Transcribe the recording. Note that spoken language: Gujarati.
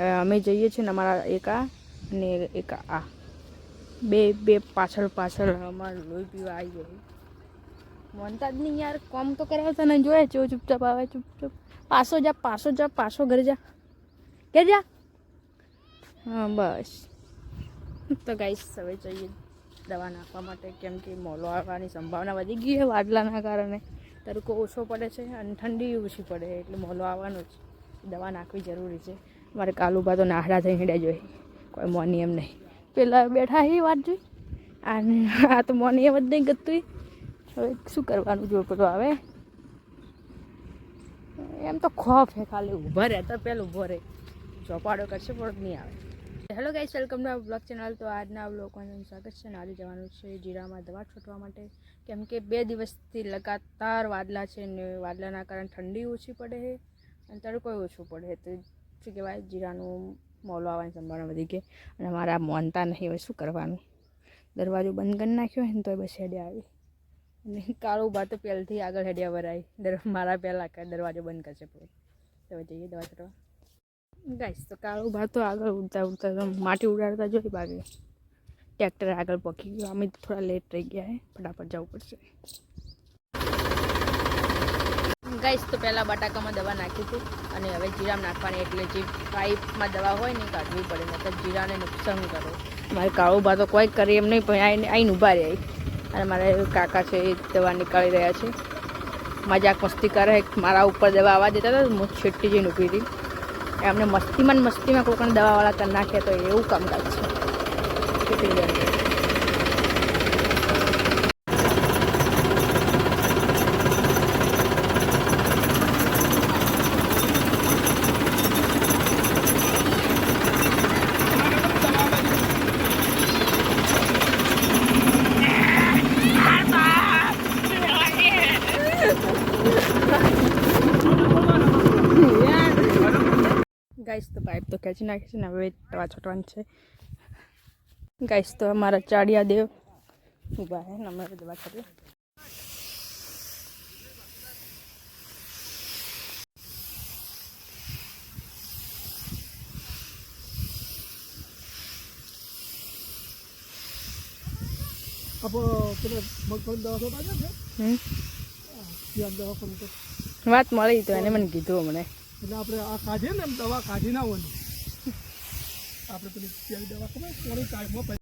અમે જઈએ છીએ ને અમારા એક આ અને એક આ. બે બે પાછળ પાછળ અમારું લોહી પીવા આવી ગયું મનતા જ નહીં યાર, કોમ તો કરાવતા ને, જોયે ચો ચૂપચાપ આવે, ચૂપચાપ. પાછો જા પાછો જા, પાછો ઘરે જા. કે જા. હા, બસ. તો ગાઈસ હવે જઈએ દવા નાખવા માટે, કેમ કે મોલો આવવાની સંભાવના વધી ગઈ છે વાદલાના કારણે. તડકો ઓછો પડે છે અને ઠંડી ઓછી પડે, એટલે મોલો આવવાનો જ. દવા નાખવી જરૂરી છે. મારે કાલુભા તો નાહડા થઈ હેડ્યા જોઈએ કોઈ મોની એમ નહીં. પેલા બેઠા એ વાત જોઈ? અને આ તો મોની એમ જ નહીં ગતું હવે શું કરવાનું જો પેલો આવે? એમ તો ખોફ હે ખાલી ઊભા રહે, તો પેલું ઊભો રહે. ચોપાડો કરશે, પણ નહીં આવે. Hello guys welcome to blog channel તો આજના બ્લોગમાં સ્વાગત છે આજે જવાનું છે જીરામાં દવા છોટવા માટે. કેમ કે બે દિવસથી લગાતાર વાદળા છે ને વાદળાના કારણે ઠંડી ઓછી પડે છે અને તડકો ઓછો પડે તો શું કહેવાય જીરાનું મોલો આવવાની સંભાવના વધી ગઈ. અને મારા મોનતા નહીં હવે શું કરવાનું. દરવાજો બંધ કરી નાખ્યો હોય ને તો બસ હેડે આવી. અને કાળું ભાત પહેલથી આગળ હેડ્યા વરાય. દર મારા પહેલાં દરવાજો બંધ કરશે પછી તો જઈએ દવા કરવા ગાઈશ તો કાળું ભાત તો આગળ ઉડતા ઉડતા માટી ઉડાડતા જોઈ ભાગે ટ્રેક્ટર આગળ પકી ગયું. અમે થોડા લેટ રહી ગયા ફટાફટ જવું પડશે. ગાઈસ તો પહેલાં બટાકામાં દવા નાખી હતી અને હવે જીરામાં નાખવાની, એટલે જે પાઇપમાં દવા હોય ને કાઢવી પડે મતલબ જીરાને નુકસાન કરો. મારે કાળો તો કોઈ કરે એમ નહીં, પણ આઈને આઈને ઊભા રહે. અને મારા કાકા છે એ દવા નીકાળી રહ્યા છે. મજાક મસ્તી કરે મારા ઉપર દવા આવવા દેતા હતા, હું છેટી જઈને ઊભી હતી એમને મસ્તીમાં મસ્તીમાં પણ દવાવાળા કરી નાખ્યા તો એવું કામકાજ છે. ગાઈસ તો પાઇપ તો ખેંચી નાખી છે ને હવે દવા છોટવાની છે. ગાઈસ તો અમારા ચાડિયા દેવ ઊભા હે ને અમારે દવા છોટવી આપણે પેલા મગફળી દવા થતા છે ને. હમ? ત્યાં દવા પણ તો વાત મળી તો એને મને કીધું હમણે. એટલે આપણે આ કાઢીએ ને એમ દવા કાઢી ના હોય. આપણે પેલી દવા ખબર થોડી ટાઈમમાં